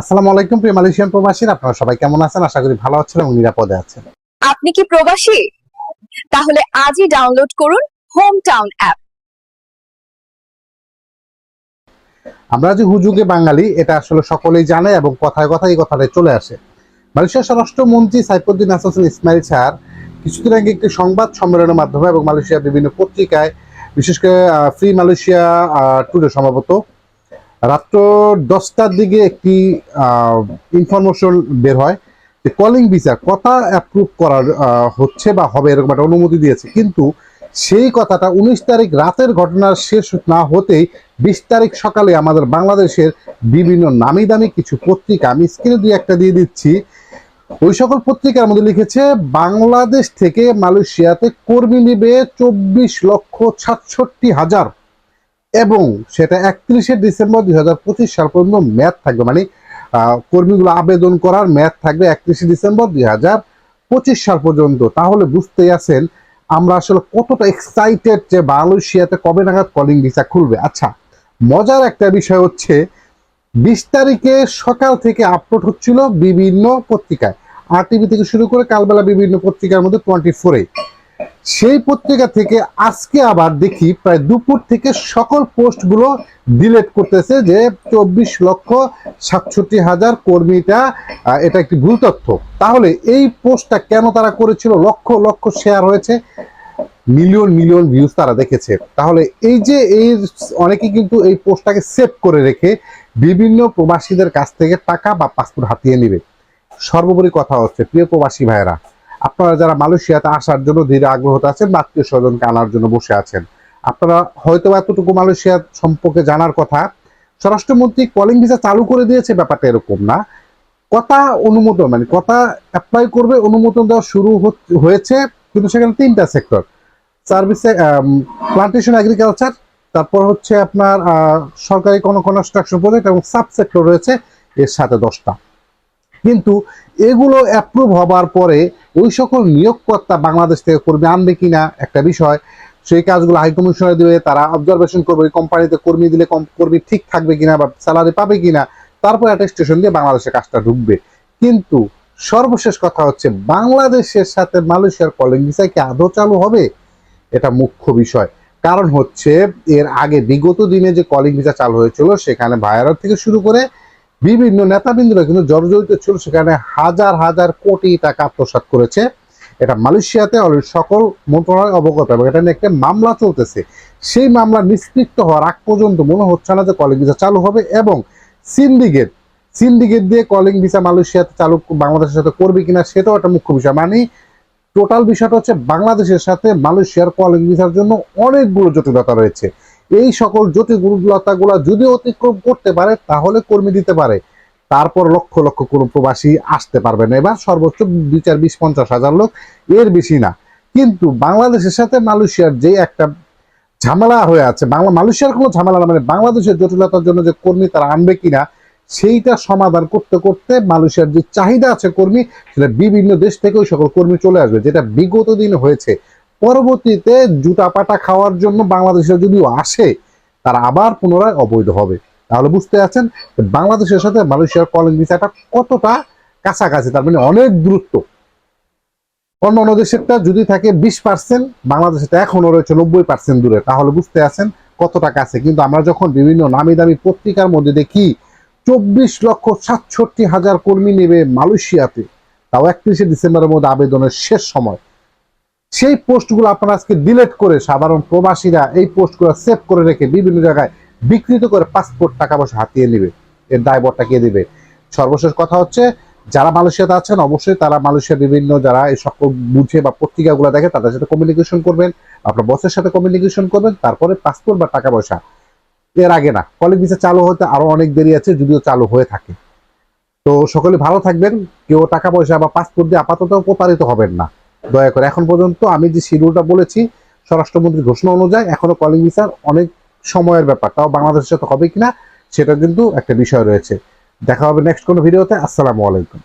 আসসালামু আলাইকুম প্রিয় মালয়েশিয়ান প্রবাসীরা আপনারা সবাই কেমন আছেন? আশা করি ভালো আছেন এবং নিরাপদে আছেন। আপনি কি প্রবাসী? তাহলে আজই ডাউনলোড করুন হোম টাউন অ্যাপ আমরা যে হুজুগে বাঙালি এটা আসলে সকলেই জানে এবং কথায় কথায় এই কথাটাই চলে আসে। মালয়েশিয়ার স্বরাষ্ট্রমন্ত্রী সাইফুদ্দিন হাসান ইসমাইল স্যার কিছুদিন আগে একটি সংবাদ সম্মেলনের মাধ্যমে এবং মালয়েশিয়ার বিভিন্ন পত্রিকায় বিশেষ করে ফ্রি মালয়েশিয়া টুডে সম্ভবত রাত্র দশটার দিকে একটি ইনফরমেশন বের হয় যে কলিং ভিসা কথা অ্যাপ্রুভ করার হচ্ছে বা হবে এরকম একটা অনুমতি দিয়েছে। কিন্তু সেই কথাটা উনিশ তারিখ রাতের ঘটনার শেষ না হতেই বিশ তারিখ সকালে আমাদের বাংলাদেশের বিভিন্ন নামি দামি কিছু পত্রিকা, আমি স্ক্রিনে দিয়ে একটা দিয়ে দিচ্ছি, ওই সকল পত্রিকার মধ্যে লিখেছে, বাংলাদেশ থেকে মালয়েশিয়াতে কর্মী নিবে চব্বিশ লক্ষ সাতষট্টি হাজার এবং সেটা একত্রিশে ডিসেম্বর দুই হাজার পঁচিশ সাল পর্যন্ত মেয়াদ থাকবে। মানে কর্মীগুলো আবেদন করার মেয়াদ থাকবে একত্রিশে ডিসেম্বর দুই হাজার পঁচিশ সাল পর্যন্ত। তাহলে বুঝতেই আছেন, আমরা আসলে কতটা এক্সাইটেড যে মালয়েশিয়াতে কবে নাগাদ কলিং ভিসা খুলবে। আচ্ছা মজার একটা বিষয় হচ্ছে, বিশ তারিখে সকাল থেকে আপলোড হচ্ছিল বিভিন্ন পত্রিকায়। আর টিভি থেকে শুরু করে কালবেলা বিভিন্ন পত্রিকার মধ্যে টোয়েন্টি ফোরে সেই পত্রিকা থেকে আজকে আবার দেখি প্রায় দুপুর থেকে সকল পোস্টগুলো ডিলেট করতেছে যে চব্বিশ লক্ষ সাতষট্টি হাজার কর্মীটা এটা একটি ভুল তথ্য। তাহলে এই পোস্টটা কেন তারা করেছিল? লক্ষ লক্ষ শেয়ার হয়েছে, মিলিয়ন মিলিয়ন ভিউজ তারা দেখেছে। তাহলে এই যে এই অনেকে কিন্তু এই পোস্টটাকে সেভ করে রেখে বিভিন্ন প্রবাসীদের কাছ থেকে টাকা বা পাসপোর্ট হাতিয়ে নেবে। সর্বোপরি কথা হচ্ছে, প্রিয় প্রবাসী ভাইয়েরা আপনারা যারা মালয়েশিয়াতে আসার জন্য ধীরে আগ্রহতে আছেন বা আত্মীয় স্বজনকে আনার জন্য বসে আছেন, আপনারা হয়তো এতটুকু মালয়েশিয়া সম্পর্কে জানার কথা, স্বরাষ্ট্রমন্ত্রী কলিং ভিসা চালু করে দিয়েছে, ব্যাপারটা এরকম না। কথা অনুমোদন মানে কথা অ্যাপ্লাই করবে, অনুমোদন দেওয়া শুরু হয়েছে, কিন্তু সেখানে তিনটা সেক্টর সার্ভিসে প্লান্টেশন এগ্রিকালচার তারপর হচ্ছে আপনার সরকারি কোনো কনস্ট্রাকশন প্রজেক্ট এবং সাব সেক্টর রয়েছে, এর সাথে দশটা। কিন্তু এগুলো অ্যাপ্রুভ হবার পরে ওই সকল নিয়োগকর্তা বাংলাদেশ থেকে কর্মী আনবে কিনা একটা বিষয়। সেই কাজগুলো হাই কমিশনার দিবে তারা অবজারভেশন করবে, ওই কোম্পানিতে কর্মী দিলে কর্মী ঠিক থাকবে কিনা বা স্যালারি পাবে কিনা, তারপর একটা স্টেশন দিয়ে বাংলাদেশে কাজটা ঢুকবে। কিন্তু সর্বশেষ কথা হচ্ছে, বাংলাদেশের সাথে মালয়েশিয়ার কলিং ভিসা কি আদৌ চালু হবে? এটা মুখ্য বিষয়। কারণ হচ্ছে, এর আগে বিগত দিনে যে কলিং ভিসা চালু হয়েছিল, সেখানে ভাইরার থেকে শুরু করে বিভিন্ন নেতাবৃন্দরা কিন্তু জর্জরিত ছিল, সেখানে হাজার হাজার কোটি টাকা আত্মসাৎ করেছে। এটা মালয়েশিয়াতে অলরেডি সকল মন্ত্রণালয় অবগত এবং এটা নিয়ে একটা মামলা চলতেছে। সেই মামলা নিষ্পৃত হওয়ার আগ পর্যন্ত মনে হচ্ছে না যে কলিং ভিসা চালু হবে এবং সিন্ডিকেট সিন্ডিকেট দিয়ে কলিং ভিসা মালয়েশিয়াতে চালু, বাংলাদেশের সাথে করবে কিনা সেটাও একটা মুখ্য বিষয়। মানে টোটাল বিষয়টা হচ্ছে বাংলাদেশের সাথে মালয়েশিয়ার কলিং ভিসার জন্য অনেকগুলো জটিলতা রয়েছে। এই সকল জটিলতাগুলো যদি অতিক্রম করতে পারে, তাহলে কর্মী দিতে পারে। তারপর লক্ষ লক্ষ কোনো প্রবাসী আসতে পারবে না। এবার সর্বোচ্চ দুই চার বিশ পঞ্চাশ হাজার লোক, এর বেশি না। কিন্তু বাংলাদেশের সাথে মালয়েশিয়ার যে একটা ঝামেলা হয়ে আছে, বাংলা মালয়েশিয়ার কোনো ঝামেলা না। মানে বাংলাদেশের জটিলতার জন্য যে কর্মী তারা আনবে কিনা সেইটা সমাধান করতে করতে মালয়েশিয়ার যে চাহিদা আছে কর্মী, সেটা বিভিন্ন দেশ থেকে ওই সকল কর্মী চলে আসবে। যেটা বিগত দিনে হয়েছে। পরবর্তীতে জুতা পাটা খাওয়ার জন্য বাংলাদেশে যদিও আসে, তারা আবার পুনরায় অবৈধ হবে। তাহলে বুঝতে আছেন বাংলাদেশের সাথে মালয়েশিয়ার কলিং ভিসাটা কতটা কাছাকাছি, তার মানে অনেক দূরত্ব। অন্য অন্য দেশেরটা যদি থাকে বিশ পার্সেন্ট বাংলাদেশেরটা এখনও রয়েছে নব্বই পার্সেন্ট দূরে। তাহলে বুঝতে আছেন কতটা কাছে। কিন্তু আমরা যখন বিভিন্ন নামি দামি পত্রিকার মধ্যে দেখি চব্বিশ লক্ষ সাতষট্টি হাজার কর্মী নেবে মালয়েশিয়াতে। তাও একত্রিশে ডিসেম্বরের মধ্যে আবেদনের শেষ সময়। সেই পোস্টগুলো আপনারা আজকে ডিলেট করে সাধারণ প্রবাসীরা এই পোস্টগুলো সেভ করে রেখে বিভিন্ন জায়গায় বিকৃত করে পাসপোর্ট টাকা পয়সা হাতিয়ে নেবে। এর দায়বরটা কে দেবে? সর্বশেষ কথা হচ্ছে, যারা মালয়েশিয়াতে আছেন, অবশ্যই তারা মালয়েশিয়া বিভিন্ন যারা এই সকল বুঝে বা পত্রিকাগুলো দেখে তাদের সাথে কমিউনিকেশন করবেন। আপনার বসের সাথে কমিউনিকেশন করবেন, তারপরে পাসপোর্ট বা টাকা পয়সা এর আগে না। কলেজ ভিসা চালু হতে আরও অনেক দেরি আছে, যদিও চালু হয়ে থাকে। তো সকলে ভালো থাকবেন, কেউ টাকা পয়সা বা পাসপোর্ট দিয়ে আপাতত প্রতারিত হবেন না। দয়া করে এখন পর্যন্ত আমি যে শিডিউলটা বলেছি, স্বরাষ্ট্রমন্ত্রীর ঘোষণা অনুযায়ী এখনও কলিং ভিসার অনেক সময়ের ব্যাপার। তাও বাংলাদেশের সাথে হবে কিনা, সেটা কিন্তু একটা বিষয় রয়েছে। দেখা হবে নেক্সট কোনো ভিডিওতে আসসালামু আলাইকুম।